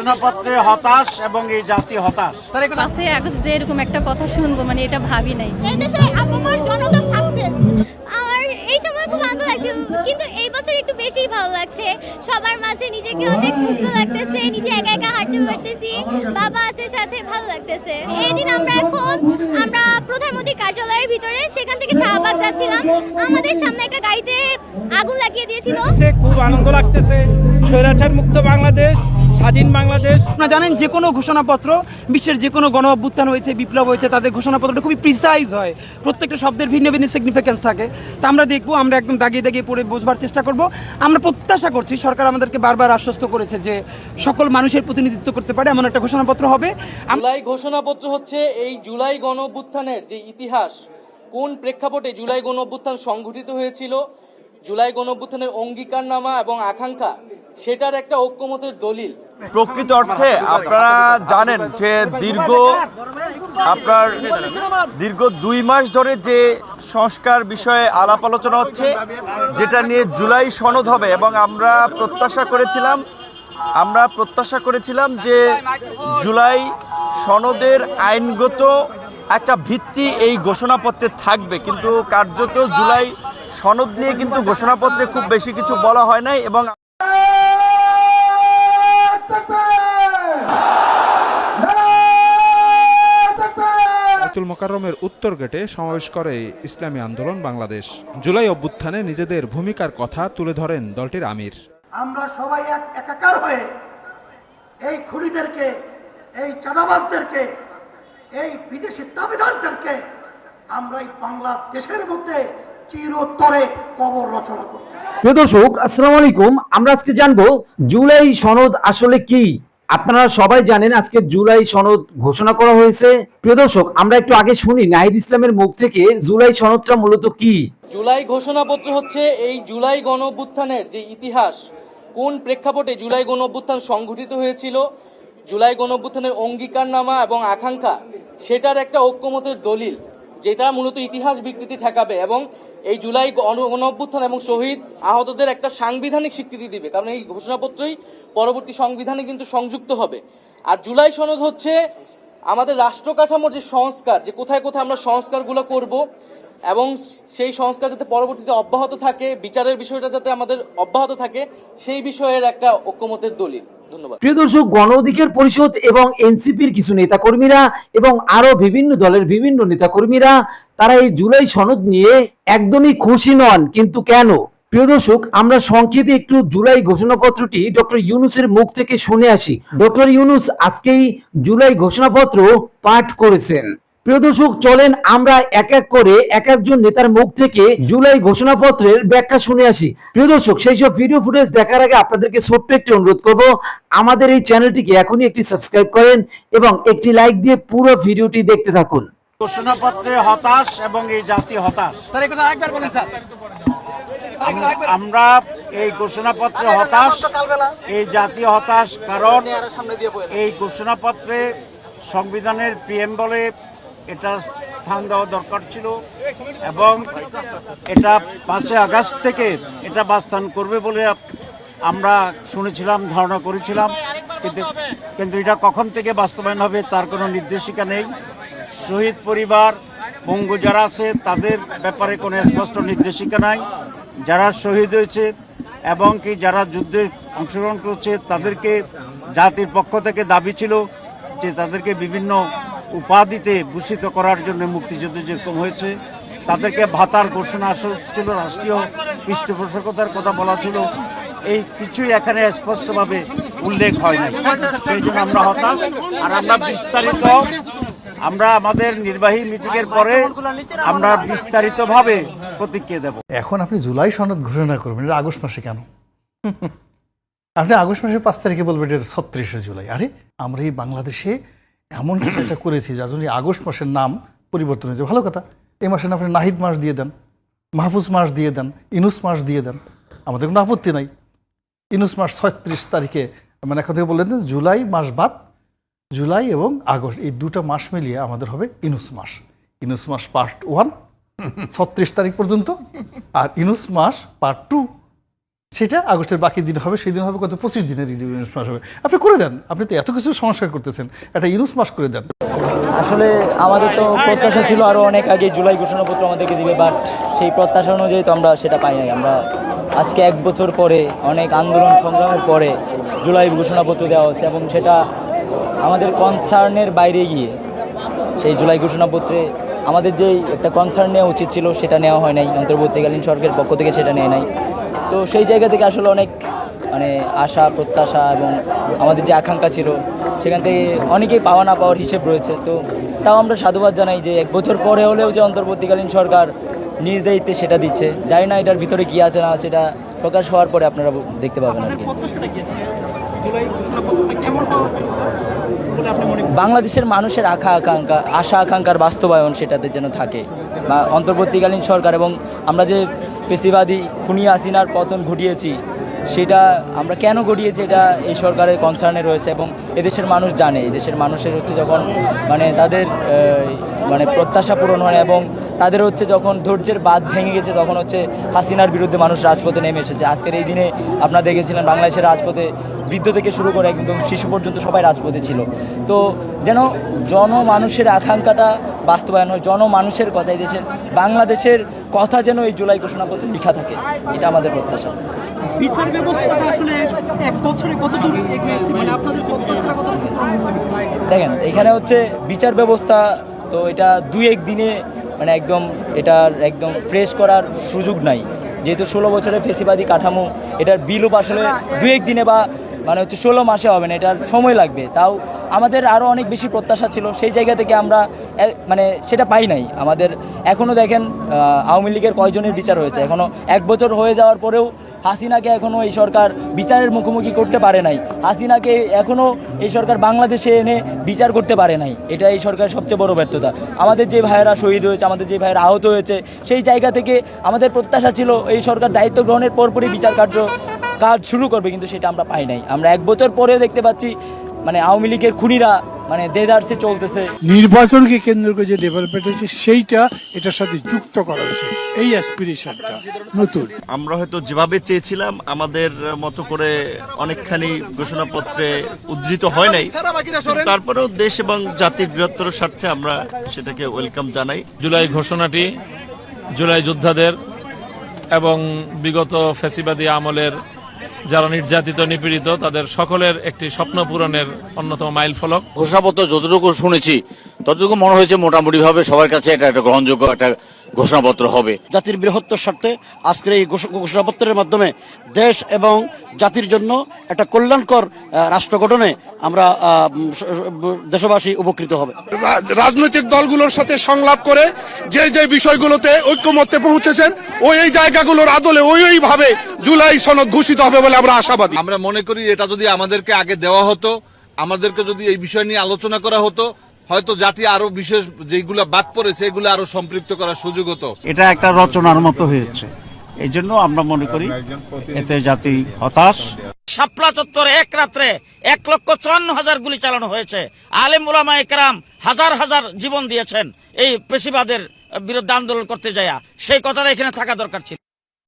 ঘোষণাপত্রে হতাশ এবং এই জাতি হতাশ। পাঁচই আগস্ট এরকম একটা কথা শুনব মানে এটা ভাবি নাই। এই দেশের আপামর জনতা সাকসেস আমার এই সময় খুব আনন্দ লাগছে কিন্তু এই বছর একটু বেশি ভালো লাগছে। সবার মাঝে নিজেকে অনেক মুক্ত লাগতেছে নিজে একা একা হাঁটতে পারতেছি বাবা আছে সাথে ভালো লাগতেছে। এই দিন আমরা এখন আমরা প্রধানমন্ত্রী কার্যালয়ের ভিতরে সেখান থেকে শাহবাগ যাচ্ছিলাম। আমাদের সামনে একটা গাড়িতে আগুন লাগিয়ে দিয়েছিল। সে খুব আনন্দ লাগতেছে। স্বৈরাচার মুক্ত বাংলাদেশ স্বাধীন বাংলাদেশ। আপনারা জানেন যে কোনো ঘোষণাপত্র বিশ্বের যে কোনো গণ অভ্যুত্থান হয়েছে বিপ্লব হয়েছে তাদের ঘোষণাপত্রটা খুবই প্রিসাইজ হয়। প্রত্যেকটা শব্দের ভিন্ন ভিন্ন সিগনিফিকেন্স থাকে। তা আমরা দেখব আমরা একদম দাগিয়ে দাগিয়ে পড়ে বোঝবার চেষ্টা করব। আমরা প্রত্যাশা করছি সরকার আমাদেরকে বারবার আশ্বস্ত করেছে যে সকল মানুষের প্রতিনিধিত্ব করতে পারে এমন একটা ঘোষণাপত্র হবে। জুলাই ঘোষণাপত্র হচ্ছে এই জুলাই গণ অভ্যুত্থানের যে ইতিহাস, কোন প্রেক্ষাপটে জুলাই গণ অভ্যুত্থান সংঘটিত হয়েছিল, জুলাই গণ অভ্যুত্থানের অঙ্গীকারনামা এবং আকাঙ্ক্ষা, সেটার একটা ঐক্যমতের দলিল। প্রকৃত অর্থে আপনারা জানেন যে দীর্ঘ আপনার দীর্ঘ দুই মাস ধরে যে সংস্কার বিষয়ে আলাপ আলোচনা হচ্ছে, যেটা নিয়ে জুলাই সনদ হবে এবং আমরা প্রত্যাশা করেছিলাম, আমরা প্রত্যাশা করেছিলাম যে জুলাই সনদের আইনগত একটা ভিত্তি এই ঘোষণাপত্রে থাকবে কিন্তু কার্যত জুলাই সনদ নিয়ে কিন্তু ঘোষণাপত্রে খুব বেশি কিছু বলা হয় নাই এবং বাইতুল মোকাররমের উত্তর গেটে সমাবেশ করে ইসলামী আন্দোলন বাংলাদেশ। জুলাই অভ্যুত্থানে নিজেদের ভূমিকার কথা তুলে ধরেন দলটির আমির। আমরা সবাই এক একাকার হয়ে এই খুনিদেরকে এই চাঁদাবাজদেরকে এই বিদেশি দাবিদারদেরকে আমরা এই বাংলাদেশের মধ্যে চিরতরে কবর রচনা করব। প্রিয় দর্শক আসসালামু আলাইকুম। আমরা আজকে জানব জুলাই সনদ আসলে কি? আপনারা সবাই জানেন আজকে জুলাই সনদ ঘোষণা করা হয়েছে। প্রিয় দর্শক আমরা একটু আগে শুনি নাহিদ ইসলামের মুখ থেকে জুলাই সনদটা মূলত কি? জুলাই ঘোষণাপত্র হচ্ছে এই জুলাই গণ অভ্যুত্থানের যে ইতিহাস কোন প্রেক্ষাপটে জুলাই গণ অভ্যুত্থান সংঘটিত হয়েছিল জুলাই গণ অভ্যুত্থানের অঙ্গীকারনামা এবং আকাঙ্ক্ষা, সেটার একটা ঐক্যমতের দলিল, যেটা মূলত ইতিহাস বিকৃতি ঠেকাবে এবং এই জুলাই গণ- গণ এবং শহীদ আহতদের একটা সাংবিধানিক স্বীকৃতি দিবে। কারণ এই ঘোষণাপত্রই পরবর্তী সংবিধানে কিন্তু সংযুক্ত হবে। আর জুলাই সনদ হচ্ছে আমাদের রাষ্ট্র কাঠামোর যে সংস্কার, যে কোথায় কোথায় আমরা সংস্কারগুলো করব এবং সেই সংস্কার যাতে পরবর্তীতে অব্যাহত থাকে, বিচারের বিষয়টা যাতে আমাদের অব্যাহত থাকে, সেই বিষয়ের একটা ঐক্যমতের দলিল। ধন্যবাদ। প্রিয় দর্শক, গণ অধিকার পরিষদ এবং এনসিপির কিছু নেতাকর্মীরা এবং আরও বিভিন্ন দলের বিভিন্ন নেতাকর্মীরা, তারা এই জুলাই সনদ নিয়ে একদমই খুশি নন। কিন্তু কেন? প্রিয় দর্শক, আমরা সংক্ষেপে একটু জুলাই ঘোষণাপত্রটি ডক্টর ইউনুসের মুখ থেকে শুনে আসি। ডক্টর ইউনুস আজকেই জুলাই ঘোষণাপত্র পাঠ করেছেন। প্রিয় দর্শক চলেন আমরা এক এক করে এক একজন নেতার মুখ থেকে জুলাই ঘোষণাপত্রের ব্যাখ্যা শুনে আসি। প্রিয় দর্শক সেই সব ভিডিও ফুটেজ দেখার আগে আপনাদেরকে ছোট্ট একটি অনুরোধ করব আমাদের এই চ্যানেলটিকে এখনই একটি সাবস্ক্রাইব করেন এবং একটি লাইক দিয়ে পুরো ভিডিওটি দেখতে থাকুন। ঘোষণাপত্রে হতাশ এবং এই জাতি হতাশ। স্যার এই কথা বলেন স্যার। আমরা এই ঘোষণাপত্রে হতাশ এই জাতি হতাশ কারণ এই ঘোষণাপত্রে সংবিধানের পিএম বলে এটা স্থান দেওয়া দরকার ছিল এবং এটা পাঁচই আগস্ট থেকে এটা বাস্তান করবে বলে আমরা শুনেছিলাম, ধারণা করেছিলাম। কিন্তু কিন্তু এটা কখন থেকে বাস্তবায়ন হবে তার কোনো নির্দেশিকা নেই। শহীদ পরিবার পঙ্গু যারা আছে, তাদের ব্যাপারে কোনো স্পষ্ট নির্দেশিকা নাই। যারা শহীদ হয়েছে এবং কি যারা যুদ্ধে অংশগ্রহণ করছে, তাদেরকে জাতির পক্ষ থেকে দাবি ছিল যে তাদেরকে বিভিন্ন উপাধিতে ভূষিত করার জন্য মুক্তিযুদ্ধ যেরকম হয়েছে, তাদেরকে ভাতার ঘোষণা ছিল, রাষ্ট্রীয় পৃষ্ঠপোষকতার কথা বলা ছিল। এই কিছুই এখানে স্পষ্টভাবে উল্লেখ হয় নাই। সেই জন্য আমরা হতাশ। আর আমরা বিস্তারিত, আমরা আমাদের নির্বাহী মিটিং এর পরে আমরা বিস্তারিতভাবে প্রতিক্রিয়া দেব। এখন আপনি জুলাই সনদ ঘোষণা করবেন, এটা আগস্ট মাসে কেন? আপনি আগস্ট মাসের পাঁচ তারিখে বলবেন, এটা ছত্রিশে জুলাই। আরে, আমরা এই বাংলাদেশে এমন কিছু একটা করেছি যার জন্য আগস্ট মাসের নাম পরিবর্তন হয়েছে। ভালো কথা। এই মাসের নাম আপনি নাহিদ মাস দিয়ে দেন, মাহফুজ মাস দিয়ে দেন, ইনুস মাস দিয়ে দেন। আমাদের কোনো আপত্তি নাই। ইনুস মাস ছত্রিশ তারিখে মানে এখন থেকে বললেন জুলাই মাস বাদ, জুলাই এবং আগস্ট, এই দুটা মাস মিলিয়ে আমাদের হবে ইনুস মাস। ইনুস মাস পার্ট ওয়ান, ছত্রিশ তারিখ পর্যন্ত, আর ইনুস মাস পার্ট টু। সেটা আগস্টের বাকি দিন হবে, সেই দিন হবে কত? পঁচিশ দিনের ইউনুস মাস হবে। আপনি করে দেন। আপনি তো এত কিছু সংস্কার করতেছেন। একটা ইউনুস মাস করে দেন। আসলে আমাদের তো প্রত্যাশা ছিল আরও অনেক আগে জুলাই ঘোষণাপত্র আমাদেরকে দিবে বাট সেই প্রত্যাশা অনুযায়ী তো আমরা সেটা পাই নাই। আমরা আজকে এক বছর পরে, অনেক আন্দোলন সংগ্রামের পরে জুলাই ঘোষণাপত্র দেওয়া হচ্ছে এবং সেটা আমাদের কনসার্নের বাইরে গিয়ে সেই জুলাই ঘোষণাপত্রে আমাদের যেই একটা কনসার্ন নেওয়া উচিত ছিল, সেটা নেওয়া হয় নাই। অন্তর্বর্তীকালীন সরকারের পক্ষ থেকে সেটা নেয় নাই। তো সেই জায়গা থেকে আসলে অনেক মানে আশা প্রত্যাশা এবং আমাদের যে আকাঙ্ক্ষা ছিল সেখান থেকে অনেকেই পাওয়া না পাওয়ার হিসেব রয়েছে। তো তাও আমরা সাধুবাদ জানাই যে এক বছর পরে হলেও যে অন্তর্বর্তীকালীন সরকার নিজ দায়িত্বে সেটা দিচ্ছে। জানি না এটার ভিতরে কী আছে না আছে এটা প্রকাশ হওয়ার পরে আপনারা দেখতে পাবেন আর কি? বাংলাদেশের মানুষের আশা আকাঙ্ক্ষা আশা আকাঙ্ক্ষার বাস্তবায়ন সেটাতে যেন থাকে। বা অন্তর্বর্তীকালীন সরকার এবং আমরা যে পেশিবাদী খুনি হাসিনার পতন ঘটিয়েছি, সেটা আমরা কেন ঘটিয়েছি এটা এই সরকারের কনসার্নে রয়েছে এবং এদেশের মানুষ জানে। এদেশের মানুষের হচ্ছে যখন মানে তাদের মানে প্রত্যাশা পূরণ হয় এবং তাদের হচ্ছে যখন ধৈর্যের বাঁধ ভেঙে গেছে, তখন হচ্ছে হাসিনার বিরুদ্ধে মানুষ রাজপথে নেমে এসেছে। আজকের এই দিনে আপনারা দেখেছিলেন বাংলাদেশের রাজপথে বৃদ্ধ থেকে শুরু করে একদম শিশু পর্যন্ত সবাই রাজপথে ছিল। তো যেন জনমানুষের আকাঙ্ক্ষাটা বাস্তবায়ন হয় জনমানুষের কথা এই দেশের বাংলাদেশের কথা যেন এই জুলাই ঘোষণাপত্রে লেখা থাকে। এটা আমাদের প্রত্যাশা। বিচার ব্যবস্থাটা আসলে এক বছরে কত দূর এগিয়েছে? মানে আপনাদের প্রত্যাশাটা কত দেখেন এখানে হচ্ছে বিচার ব্যবস্থা তো এটা দুই এক দিনে মানে একদম এটার একদম ফ্রেশ করার সুযোগ নাই। যেহেতু ষোলো বছরের ফেসিবাদী কাঠামো এটার বিলুপ আসলে দুই এক দিনে বা মানে হচ্ছে ষোলো মাসে হবে না, এটার সময় লাগবে। তাও আমাদের আরও অনেক বেশি প্রত্যাশা ছিল, সেই জায়গা থেকে আমরা মানে সেটা পাই নাই। আমাদের এখনও দেখেন আওয়ামী লীগের কয়জনের বিচার হয়েছে। এখনও এক বছর হয়ে যাওয়ার পরেও হাসিনাকে এখনও এই সরকার বিচারের মুখোমুখি করতে পারে নাই। হাসিনাকে এখনও এই সরকার বাংলাদেশে এনে বিচার করতে পারে নাই। এটা এই সরকারের সবচেয়ে বড় ব্যর্থতা। আমাদের যে ভাইয়েরা শহীদ হয়েছে, আমাদের যে ভাইয়েরা আহত হয়েছে, সেই জায়গা থেকে আমাদের প্রত্যাশা ছিল, এই সরকার দায়িত্ব গ্রহণের পরপরই বিচার কার্য কাজ শুরু করবে কিন্তু সেটা আমরা পাই নাই। আমরা এক বছর পরেও দেখতে পাচ্ছি মানে আওয়ামী লীগের খুনিরা মানে দেদারসে চলতেছে। নির্বাচনকে কেন্দ্র করে যে ডেভেলপমেন্ট হয়েছে সেইটা এটার সাথে যুক্ত করা হয়েছে। এই অ্যাসপিরেশনটা নতুন। আমরা হয়তো যেভাবে চেয়েছিলাম আমাদের মতো করে অনেকখানি ঘোষণাপত্রে উদ্ধৃত হয় নাই। তারপরেও দেশ এবং জাতির বৃহত্তর স্বার্থে আমরা সেটাকে ওয়েলকাম জানাই। জুলাই ঘোষণাটি জুলাই যোদ্ধাদের এবং বিগত ফ্যাসিবাদী আমলের যারা নির্যাতিত নিপীড়িত তাদের সকলের একটি স্বপ্ন পূরণের অন্যতম মাইল ফলক ঘোষণাপত্র যতটুকু শুনেছি ততটুকু মনে হয়েছে মোটামুটি ভাবে সবার কাছে এটা একটা গ্রহণযোগ্য একটা ঘোষণাপত্র হবে। জাতির বৃহত্তর স্বার্থে আজকের এই ঘোষণাপত্রের মাধ্যমে দেশ এবং জাতির জন্য একটা কল্যাণকর রাষ্ট্র গঠনে আমরা দেশবাসী উপকৃত হবে। রাজনৈতিক দলগুলোর সাথে সংলাপ করে যে যে বিষয়গুলোতে ঐক্যমত্যে পৌঁছেছেন ওই এই জায়গাগুলোর আদলে ওই ওইভাবে জুলাই সনদ ঘোষিত হবে বলে আমরা আশাবাদী। আমরা মনে করি এটা যদি আমাদেরকে আগে দেওয়া হতো আমাদেরকে যদি এই বিষয় নিয়ে আলোচনা করা হতো হয়তো জাতি আরও বিশেষ যেগুলো বাদ পড়েছে এগুলো আরও সম্পৃক্ত করার সুযোগ হতো। এটা একটা রচনার মতো হয়েছে। এই জন্য আমরা মনে করি এতে জাতি হতাশ। শাপলা চত্বরে এক রাত্রে এক লক্ষ চুয়ান্ন হাজার গুলি চালানো হয়েছে। আলেম ওলামা একরাম হাজার হাজার জীবন দিয়েছেন এই পেশিবাদের বিরুদ্ধে আন্দোলন করতে যায় সেই কথাটা এখানে থাকা দরকার ছিল।